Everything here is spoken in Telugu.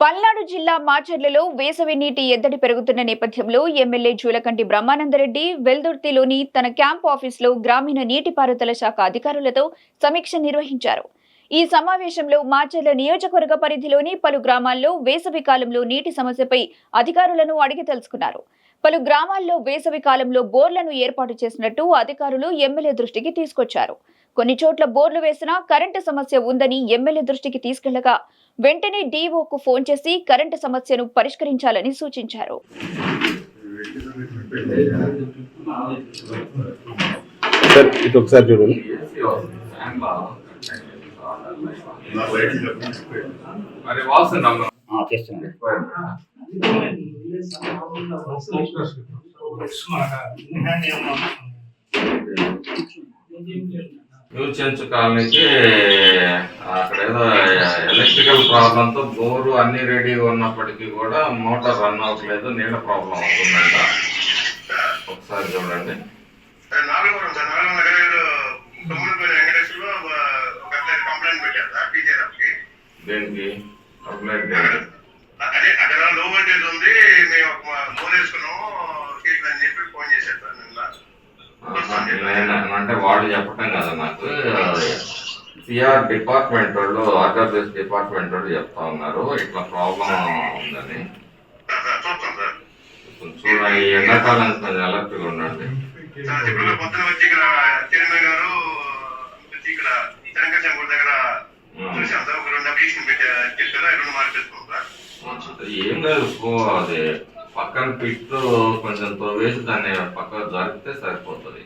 పల్నాడు జిల్లా మాచర్లలో వేసవి నీటి ఎద్దడి పెరుగుతున్న నేపథ్యంలో ఎమ్మెల్యే జూలకంటి బ్రహ్మానందరెడ్డి వెల్దుర్తిలోని తన క్యాంప్ ఆఫీసులో గ్రామీణ నీటిపారుదల శాఖ అధికారులతో సమీక్ష నిర్వహించారు. ఈ సమావేశంలో మాచర్ల నియోజకవర్గ పరిధిలోని పలు గ్రామాల్లో వేసవి కాలంలో నీటి సమస్యపై అధికారులను అడిగి తెలుసుకున్నారు. పలు గ్రామాల్లో వేసవి కాలంలో బోర్లను ఏర్పాటు చేసినట్టు అధికారులు ఎమ్మెల్యే దృష్టికి తీసుకొచ్చారు. కొన్ని చోట్ల బోర్లు వేసినా కరెంటు సమస్య ఉందని ఎమ్మెల్యే దృష్టికి తీసుకెళ్ళగా వెంటనే డీఓకు ఫోన్ చేసి కరెంటు సమస్యను పరిష్కరించాలని సూచించారు. సార్ ఇటు ఒకసారి చూడండి కాలనీకి ఎలక్ట్రికల్ ప్రాబ్లంతో బోరు అన్ని రెడీగా ఉన్నప్పటికీ కూడా మోటార్ రన్ అవ్వట్లేదు నీళ్ళ ప్రాబ్లం అవుతుందంట. ఒకసారి చూడండి. దేనికి? కంప్లైంట్ అదే అక్కడ లో వోల్టేజ్ ఉంది మేము వేసుకున్నాము అని చెప్పి ఫోన్ చేశారు అంటే వాళ్ళు చెప్పటం కదా నాకు. సిఆర్ డిపార్ట్మెంట్ వాళ్ళు ఆర్డబ్ల్యూఎస్ డిపార్ట్మెంట్ వాళ్ళు చెప్తా ఉన్నారు. ఇట్లా ప్రాబ్లం ఉందని. చూడండి ఎండాకాలం కొంచెం అలర్ట్గా ఉండండి. పొద్దున వచ్చి ఇక్కడ చైర్మన్ గారు ఇక్కడ తెలంగాణ దగ్గర పెట్టి ఏం లేదు అది పక్కన పిట్ కొంచెం తవ్వేసి దాన్ని పక్కకు జరిపితే సరిపోతుంది.